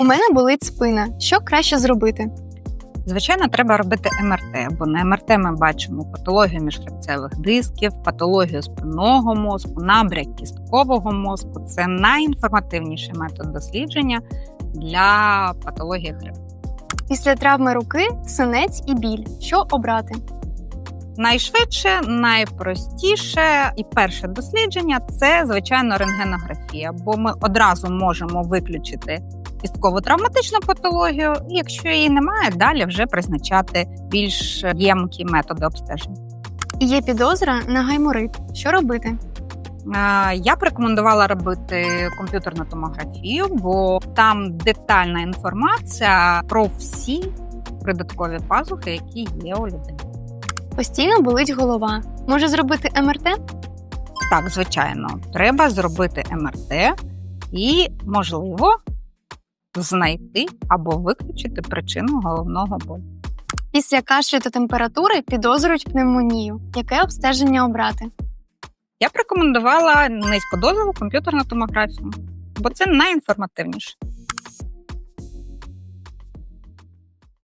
У мене болить спина. Що краще зробити? Звичайно, треба робити МРТ, бо на МРТ ми бачимо патологію міжхребцевих дисків, патологію спинного мозку, набряк кісткового мозку. Це найінформативніший метод дослідження для патології хребта. Після травми руки синець і біль. Що обрати? Найшвидше, найпростіше і перше дослідження це звичайно рентгенографія, бо ми одразу можемо виключити кісткову травматичну патологію. І якщо її немає, далі вже призначати більш ємкі методи обстеження. Є підозра на гайморит. Що робити? Я б рекомендувала робити комп'ютерну томографію, бо там детальна інформація про всі придаткові пазухи, які є у людини. Постійно болить голова. Може зробити МРТ? Так, звичайно, треба зробити МРТ і, можливо, знайти або виключити причину головного болю. Після кашлю та температури підозрюють пневмонію. Яке обстеження обрати? Я б рекомендувала низькодозову комп'ютерну томографію, бо це найінформативніше.